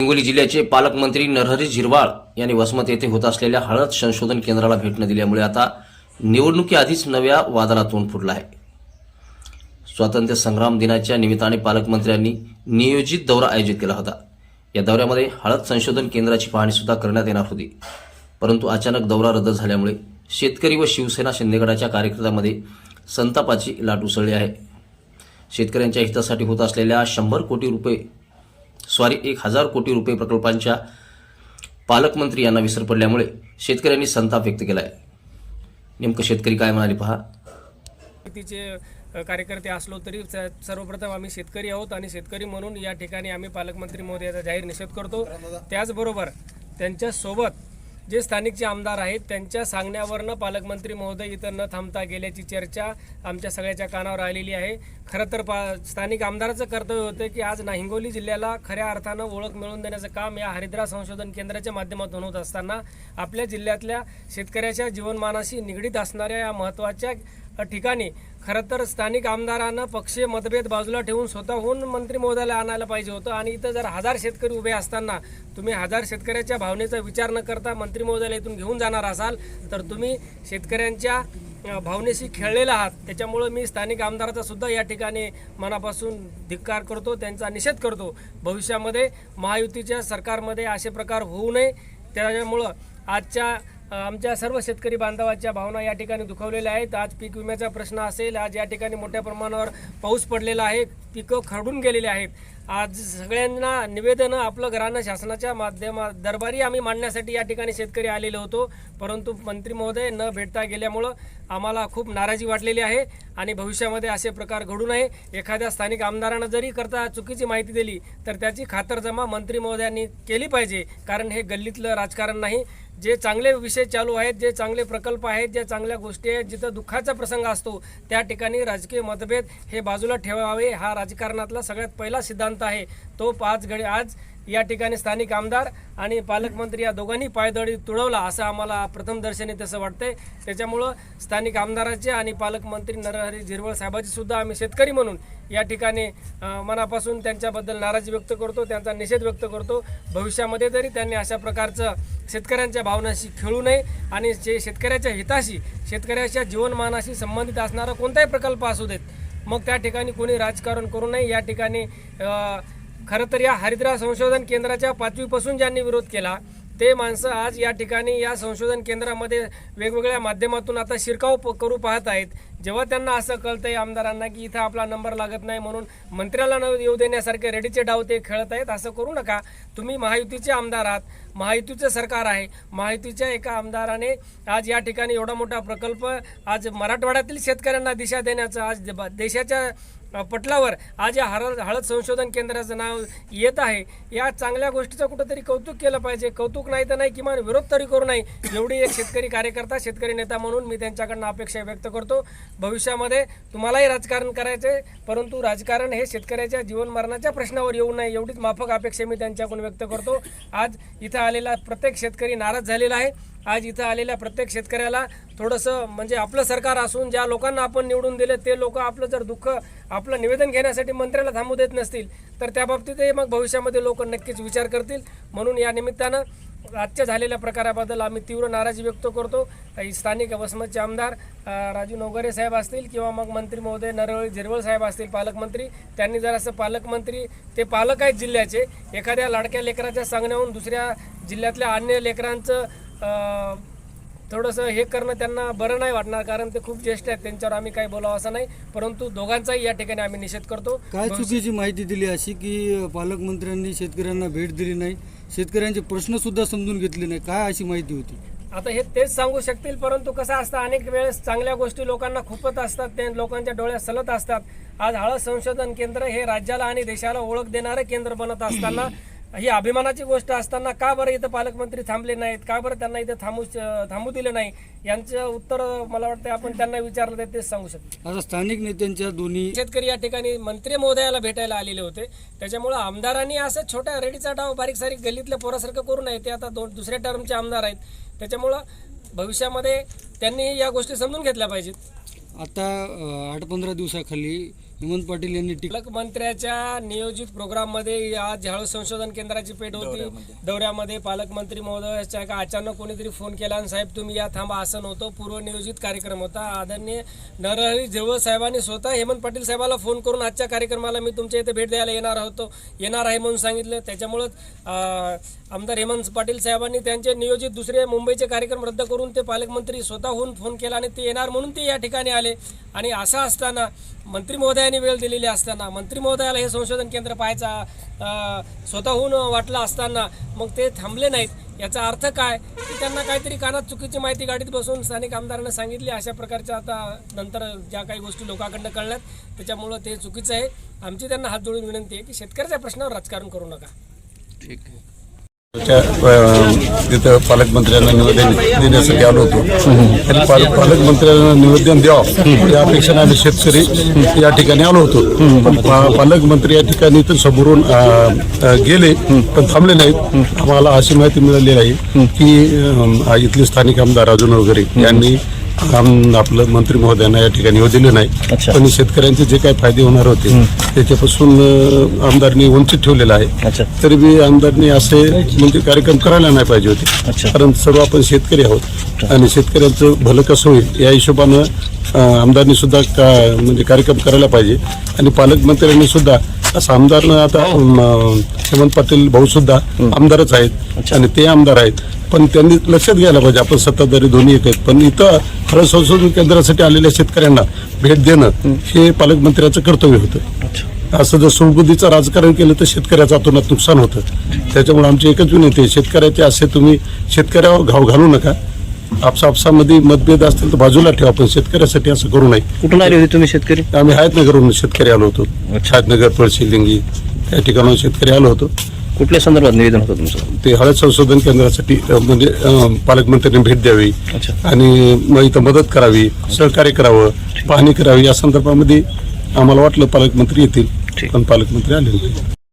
हिंगोली जिल्ह्याचे पालकमंत्री नरहरी झिरवाळ यांनी वसमत येथे होत असलेल्या हळद संशोधन केंद्राला भेट न दिल्यामुळे आता निवडणुकीआधीच नव्या वादाला तोंड फुटलं आहे. स्वातंत्र्य संग्राम दिनाच्या निमित्ताने पालकमंत्र्यांनी नियोजित दौरा आयोजित केला होता. या दौऱ्यामध्ये हळद संशोधन केंद्राची पाहणी सुद्धा करण्यात येणार होती. परंतु अचानक दौरा रद्द झाल्यामुळे शेतकरी व शिवसेना शिंदेगडाच्या कार्यकर्त्यामध्ये संतापाची लाट उसळली आहे. शेतकऱ्यांच्या हितासाठी होत असलेल्या शंभर कोटी रुपये सॉरी एक हजार कोटी रुपये प्रकल्पांच्या पालकमंत्री यांना विसर पडल्यामुळे शेतकऱ्यांनी संताप व्यक्त केला आहे नेमकं शेतकरी काय म्हणाले पहा. शेतीचे कार्यकर्ते असलो तरी सर्वप्रथम आम्ही शेतकरी आहोत आणि शेतकरी म्हणून या ठिकाणी आम्ही पालकमंत्री महोदयाचा जाहीर निषेध करतो. त्याचबरोबर त्यांच्यासोबत जे स्थानिकचे आमदार आहेत त्यांच्या सांगण्यावरनं पालकमंत्री महोदय इथं न थांबता गेल्याची चर्चा आमच्या सगळ्याच्या कानावर आलेली आहे. खरं तर पा स्थानिक आमदाराचं कर्तव्य होतं की आज ना हिंगोली जिल्ह्याला खऱ्या अर्थानं ओळख मिळवून देण्याचं काम या हरिद्रा संशोधन केंद्राच्या माध्यमातून होत असताना आपल्या जिल्ह्यातल्या शेतकऱ्याच्या जीवनमानाशी निगडीत असणाऱ्या या महत्त्वाच्या ठिकाणी. खरं तर स्थानिक आमदारांना पक्षीय मतभेद बाजूला ठेवून स्वतःहून मंत्री महोदयाला आणायला पाहिजे होतं. आणि इथं जर हजार शेतकरी उभे असताना तुम्ही हजार शेतकऱ्याच्या भावनेचा विचार न करता मंत्री महोदयाला इथून घेऊन जाणार असाल तर तुम्ही शेतकऱ्यांच्या भावनेशी खेळलेला आहात. त्याच्यामुळं मी स्थानिक आमदाराचा सुद्धा या ठिकाणी मनापासून धिक्कार करतो त्यांचा निषेध करतो. भविष्यामध्ये महायुतीच्या सरकारमध्ये असे प्रकार होऊ नये. त्याच्यामुळं आजच्या आमच्या सर्व शेतकरी बांधवाच्या भावना या ठिकाणी दुखवलेल्या आहेत. आज पीक विम्याचा प्रश्न असेल. आज या ठिकाणी मोठ्या प्रमाणावर पाऊस पडलेला आहे. पिकं खरडून गेलेली आहेत. आज सगळ्यांना निवेदनं आपलं घरानं शासनाच्या माध्यमा दरबारी आम्ही मांडण्यासाठी या ठिकाणी शेतकरी आलेलो होतो. परंतु मंत्री महोदय न भेटता गेल्यामुळं आम्हाला खूप नाराजी वाटलेली आहे आणि भविष्यामध्ये असे प्रकार घडू नये. एखाद्या स्थानिक आमदारानं जरी करता चुकीची माहिती दिली तर त्याची खातरजमा मंत्री महोदयांनी केली पाहिजे. कारण हे गल्लीतलं राजकारण नाही. जे चांगले विषय चालू आहेत जे चांगले प्रकल्प आहेत ज्या चांगल्या गोष्टी आहेत जिथं दुःखाचा प्रसंग असतो त्या ठिकाणी राजकीय मतभेद हे बाजूला ठेवावे हा राजकारणातला सगळ्यात पहिला सिद्धांत आहे. तो पाच घडी आज या ठिकाणी स्थानिक आमदार आणि पालकमंत्री या दोघांनी पायदळी तुडवला असं आम्हाला प्रथमदर्शनी तसं वाटतंय. त्याच्यामुळं स्थानिक आमदाराचे आणि पालकमंत्री नरहरी झिरवळ साहेबाची सुद्धा आम्ही शेतकरी म्हणून या ठिकाणी मनापासून त्यांच्याबद्दल नाराजी व्यक्त करतो त्यांचा निषेध व्यक्त करतो. भविष्यामध्ये तरी त्यांनी अशा प्रकारचं शेतकऱ्यांच्या भावनाशी खेळू नये आणि जे शेतकऱ्याच्या हिताशी शेतकऱ्याच्या जीवनमानाशी संबंधित असणारा कोणताही प्रकल्प असू देत मग त्या ठिकाणी कोणी राजकारण करू नये. या ठिकाणी खरं तर या हरिद्रा संशोधन केंद्राच्या पाचवीपासून ज्यांनी विरोध केला ते माणसं आज या ठिकाणी या संशोधन केंद्रामध्ये वेगवेगळ्या माध्यमातून आता शिरकाव प- करू पाहत आहेत. जेव्हा त्यांना असं कळतं आहे आमदारांना की इथं आपला नंबर लागत नाही म्हणून मंत्र्याला न येऊ देण्यासारखे रेडीचे डाव ते खेळत आहेत असं करू नका. तुम्ही महायुतीचे आमदार आहात महायुतीचं सरकार आहे. महायुतीच्या एका आमदाराने आज या ठिकाणी एवढा मोठा प्रकल्प आज मराठवाड्यातील शेतकऱ्यांना दिशा देण्याचं आज देशाच्या पटलावर आज या हळद हळद संशोधन केंद्राचं नाव येत आहे. या चांगल्या गोष्टीचं कुठंतरी कौतुक केलं पाहिजे. कौतुक नाही तर नाही किमान विरोध तरी करू नये. एवढी एक शेतकरी कार्यकर्ता शेतकरी नेता म्हणून मी त्यांच्याकडनं अपेक्षा व्यक्त करतो. भविष्यामध्ये तुम्हालाही राजकारण करायचे परंतु राजकारण हे शेतकऱ्याच्या जीवन मरणाच्या प्रश्नावर येऊ नये एवढीच माफक अपेक्षा मी त्यांच्याकडून व्यक्त करतो. आज इथं आलेला प्रत्येक शेतकरी नाराज झालेला आहे. आज इथं आलेल्या प्रत्येक शेतकऱ्याला थोडंसं म्हणजे आपलं सरकार असून ज्या लोकांना आपण निवडून दिलं ते लोक आपलं जर दुःख आपलं निवेदन घेण्यासाठी मंत्र्याला थांबू देत नसतील तर त्या बाबतीतही मग भविष्यामध्ये लोक नक्कीच विचार करतील. म्हणून या निमित्तानं आजच्या झालेल्या प्रकाराबद्दल आम्ही तीव्र नाराजी व्यक्त करतो. काही स्थानिक वसमतचे आमदार राजू नवगरे साहेब असतील किंवा मग मंत्री महोदय नरवळ झिरवळ साहेब असतील पालकमंत्री. त्यांनी जर असं पालकमंत्री ते पालक आहेत जिल्ह्याचे. एखाद्या लाडक्या लेकराच्या सांगण्याहून दुसऱ्या जिल्ह्यातल्या अन्य लेकरांचं थोडंसं हे करणं त्यांना बरं नाही वाटणार कारण ते खूप ज्येष्ठ आहेत त्यांच्यावर आम्ही काही बोलावं असं नाही. परंतु दोघांचाही या ठिकाणी आम्ही निषेध करतो. काय चुकीची माहिती दिली अशी की पालकमंत्र्यांनी शेतकऱ्यांना भेट दिली नाही शेतकऱ्यांचे प्रश्न सुद्धा समजून घेतले नाही काय अशी माहिती होती? आता हे तेच सांगू शकतील परंतु कसं असतं अनेक वेळेस चांगल्या गोष्टी लोकांना खूपत असतात ते लोकांच्या डोळ्यात सलत असतात. आज हळद संशोधन केंद्र हे राज्याला आणि देशाला ओळख देणारं केंद्र बनत असताना ही अभिमानाची गोष्ट असताना का बरं इथं पालकमंत्री थांबले नाहीत? का बरं त्यांना इथं थांबू थांबू दिले नाही? यांचं उत्तर मला वाटतं आपण त्यांना विचारलं तर तेच सांगू शकतो. आता स्थानिक नेत्यांच्या दोन्ही शेतकरी या ठिकाणी मंत्री महोदयाला भेटायला आलेले होते. त्याच्यामुळं आमदारांनी असं छोट्या रेडीचा डाव बारीक सारीक गल्लीतल्या पोरासारखं करू नये. ते आता दोन दुसऱ्या टर्मचे आमदार आहेत. त्याच्यामुळं भविष्यामध्ये त्यांनी या गोष्टी समजून घेतल्या पाहिजेत. आता आठ पंधरा दिवसाखाली हेमंत पाटील यांनी टीका पालकमंत्र्याच्या नियोजित प्रोग्राममध्ये आज झाडू संशोधन केंद्राची भेट होती. दौऱ्यामध्ये. पालकमंत्री महोदयाच्या का अचानक कोणीतरी फोन केला आणि साहेब तुम्ही या थांबा असं नव्हतं. पूर्वनियोजित कार्यक्रम होता. आदरणीय नरहरी झिरवळ साहेबांनी स्वतः हेमंत पाटील साहेबाला फोन करून आजच्या कार्यक्रमाला मी तुमच्या इथे भेट द्यायला येणार होतो. येणार आहे म्हणून सांगितलं. त्याच्यामुळं आमदार हेमंत पाटील साहेबांनी त्यांचे नियोजित दुसरे मुंबईचे कार्यक्रम रद्द करून ते पालकमंत्री स्वतःहून फोन केला आणि ते येणार म्हणून ते या ठिकाणी आले. आणि असं असताना मंत्री महोदयांनी वेळ दिलेली असताना मंत्री महोदयाला हे संशोधन केंद्र पाहायचा स्वतःहून वाटलं असताना मग ते थांबले नाहीत. याचा अर्थ काय? की त्यांना काहीतरी कानात चुकीची माहिती गाडीत बसून स्थानिक आमदारांना सांगितली. अशा प्रकारच्या आता नंतर ज्या काही गोष्टी लोकांकडनं कळल्यात त्याच्यामुळं ते चुकीचं आहे. आमची त्यांना हात जोडून विनंती आहे की शेतकऱ्याच्या प्रश्नावर राजकारण करू नका. ठीक आहे. तिथं पालकमंत्र्यांना निवेदन देण्यासाठी आलो होतो. आणि पालकमंत्र्यांना निवेदन द्यावं या अपेक्षेने आम्ही शेतकरी या ठिकाणी आलो होतो. पण पालकमंत्री या ठिकाणी तर समोरून गेले पण थांबले नाहीत. आम्हाला अशी माहिती मिळालेली आहे की इथले स्थानिक आमदार अजून वगैरे यांनी आम- आपलं मंत्री महोदयांना या ठिकाणी येऊ दिले नाही. पण शेतकऱ्यांचे जे काही फायदे होणार होते त्याच्यापासून आमदारनी वंचित ठेवलेलं आहे. तरी बी आमदारनी असे म्हणजे कार्यक्रम करायला नाही पाहिजे होते. कारण सर्व आपण शेतकरी आहोत आणि शेतकऱ्यांचं भलं कसं होईल या हिशोबानं आमदारनी सुद्धा का म्हणजे कार्यक्रम करायला पाहिजे. आणि पालकमंत्र्यांनी सुद्धा असं आमदार आता अम, हेमंत पाटील भाऊ सुद्धा आमदारच आहेत. आणि ते आमदार आहेत. पण त्यांनी लक्षात घ्यायला पाहिजे. आपण सत्ताधारी दोन्ही एक आहेत. पण इथं फळ संशोधन केंद्रासाठी आलेल्या शेतकऱ्यांना भेट देणं हे पालकमंत्र्याचं कर्तव्य होतं. असं जर सुबुद्धीचं राजकारण केलं तर शेतकऱ्याचं अतोनात नुकसान होतं. त्याच्यामुळे आमची एकच विनंती आहे शेतकऱ्याचे असे तुम्ही शेतकऱ्यावर घाव घालू नका. आपसा आपसामध्ये मतभेद असतील तर बाजूला ठेवा पण शेतकऱ्यासाठी असं करू नये. कुठून आले होते तुम्ही शेतकरी? आम्ही हायतनगरहून शेतकरी आलो होतो. हायतनगर पळशिलिंगी त्या ठिकाणाहून शेतकरी आलो होतो. कुठल्या संदर्भात निवेदन होतं तुमचं? ते हळद संशोधन केंद्रासाठी अ, म्हणजे अ, पालकमंत्र्यांनी भेट द्यावी अच्छा. आणि मग इथं मदत करावी सहकार्य करावं पाहणी करावी. या संदर्भामध्ये आम्हाला वाटलं पालकमंत्री येतील ठीक. पण पालकमंत्री आले नाही